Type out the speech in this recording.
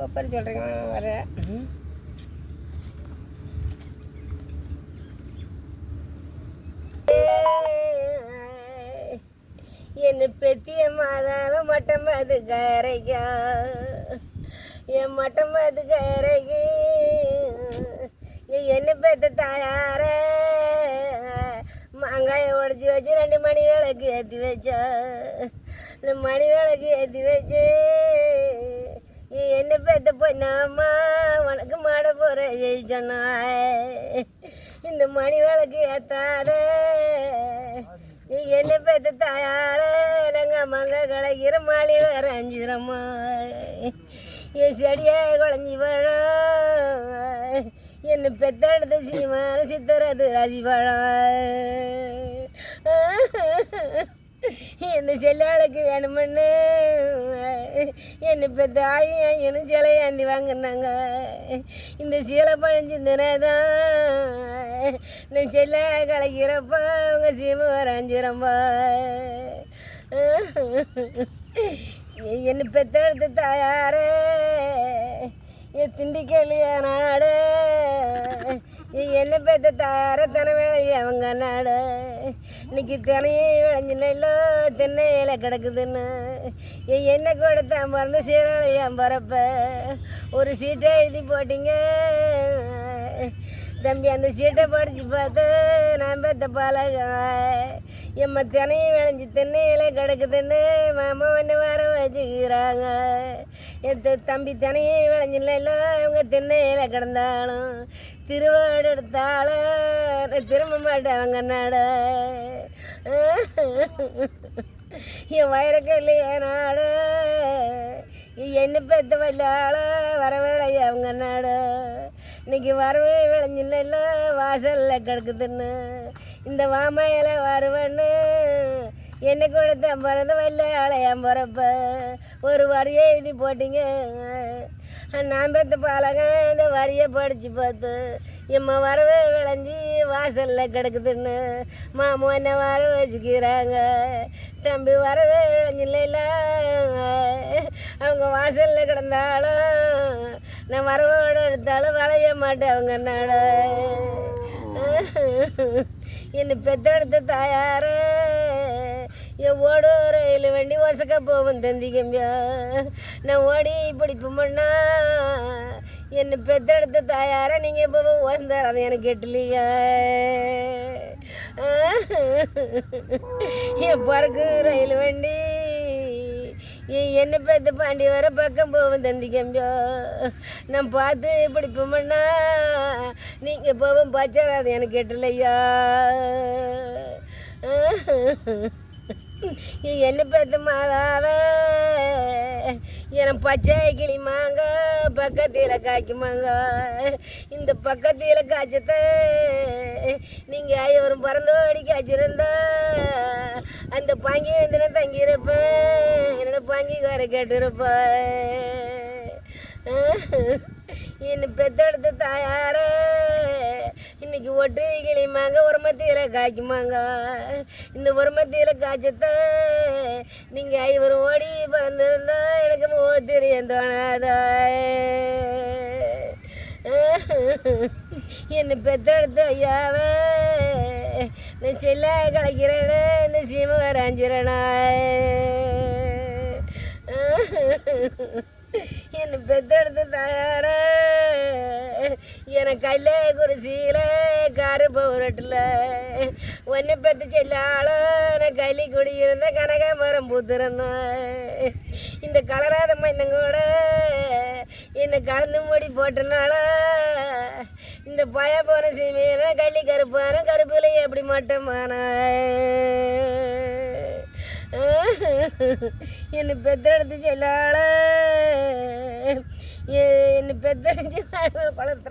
ஒப்பரி சொல்கிறீங்க வர என்ன பெத்திய மாதாவ மட்டம் அது கரைக்கா. என் மட்டம் அது கரைக்கு. என்ன பெத்த தாயார. மாங்காயை உடச்சி வச்சு ரெண்டு மணி விளக்கு ஏற்றி வச்சா. மணி விளக்கு ஏற்றி வச்சு. என்ன பெத்த பொண்ணாமா உனக்கு மாட போகிற சொன்னாய் இந்த மணி விளக்கு ஏத்தாத நீ என்ன பெத்த தாயார எங்க மங்க கலைக்கிற மாலி வேற அஞ்சிரம்மா என் செடியே குழஞ்சி பழம் என்ன பெத்தெடுத்த சீமான சித்தரது ராசி பழம் இந்த செல்லாளுக்கு வேணுமென்னு என்னை பெத்த ஆழியாங்கன்னு சிலையாந்தி வாங்கினாங்க. இந்த சீலை பழஞ்சிந்தனே தான். நான் செல்ல கலைக்கிறப்ப அவங்க சீமை வரைஞ்சிரம்பா. என்னை பெத்தெடுத்த தாயாரே என் திண்டிக்கலிய நீ என்ன பெத்த தார தன அவங்க நாடு இன்னைக்கு தினையே விளைஞ்சில தென்னையில கிடக்குதுன்னு. என் என்ன தான் பிறந்த சீரழையான் பிறப்ப? ஒரு சீட்டை எழுதி போட்டிங்க. தம்பி அந்த சீட்டை படித்து பார்த்து நான் பெத்த பழகம் எம்ம தினையும் விளைஞ்சி தென்னையில கிடக்குதுன்னு மாமா ஒன்று வர வச்சுக்கிறாங்க. என் தம்பி தினையும் விளைஞ்சில்ல அவங்க தென்னையில கிடந்தாலும் திருவாடு எடுத்தாலும் திரும்ப மாட்டேன் அவங்க நாட என் வயிறக்கல்லி என் நாடு என்ன பெத்த வல்லாள வரவேளை அவங்க நாடு இன்னைக்கு வரவே விளைஞ்சில்ல வாசலில் கிடக்குதுன்னு. இந்த வாமையில வருவேன்னு. என்னை கொடுத்த பிறந்த வல்ல ஆலயம் பிறப்ப. ஒரு வரியை எழுதி போட்டிங்க. நான் பெத்த பாலக இந்த வரியை படித்து பார்த்து எம்மா வரவே விளைஞ்சி வாசலில் கிடக்குதுன்னு. மாமா என்ன வர வச்சுக்கிறாங்க? தம்பி வரவே விளைஞ்சில்ல அவங்க வாசலில் கிடந்தாலும் நான் வரவோடு எடுத்தாலும் வளைய மாட்டேன் அவங்க நாட என்னை பெத்தெடுத்த தாயார என் ஓடோ ரயில் வண்டி ஒசக்க போகும் தந்திக்கம்பியா நான் ஓடி பிடிப்போம்னா என்னை பெத்தெடுத்த தாயார நீங்கள் இப்போ ஓசந்தார் அதை எனக்கு கெட்டலையா. என் பிறகு ரயில் வண்டி என்னை பார்த்து பாண்டி வர பக்கம் போவோம் தந்தி கம்பியோ நான் பார்த்து பிடிப்போம்னா நீங்கள் போவோம் பச்சார் அது எனக்கு கேட்டலையா என் என்ன பெத்த மாதாவ என பச்சை கிளிமாங்க பக்கத்தில் காய்க்குமாங்க இந்த பக்கத்தில் காய்ச்சத நீங்கள் ஐவரும் பிறந்தோடி காய்ச்சிருந்தா. அந்த பாங்கி வந்து தங்கியிருப்பேன். என்னோட பாங்கி காரை கேட்டிருப்பேன் என்னை பெத்தெடுத்த தாயார இன்னைக்கு ஒட்டு கிளிமாங்க உரமத்தியில் காய்க்குமாங்க இந்த உரமத்தியில் காய்ச்சத்த நீங்கள் ஐவர் ஓடி பிறந்திருந்தா எனக்கு மோ தெரியும் தோணாதா என்னை பெத்தெடுத்த ஐயாவே நான் செல்ல கலைக்கிறேன்னு இந்த சீமை வரைஞ்சிறனா என்னை பெத்தெடுத்து தயார எனக்கு கல்ல குருசியில் காரு பௌரட்டில் ஒன்று பெத்து செல்லாலும் நான் களி குடியிருந்த கனக மரம் பூத்துருந்தேன் இந்த கலராத மண்ணங்கூட என்னை கலந்து மூடி போட்டனால இந்த பய போன சீமையில கள்ளி கருப்பான கருப்பில் எப்படி மட்டமான? என்னை பெத்தெடுத்து செல்லால என்னை பெத்தெடுத்து வளர்த்துற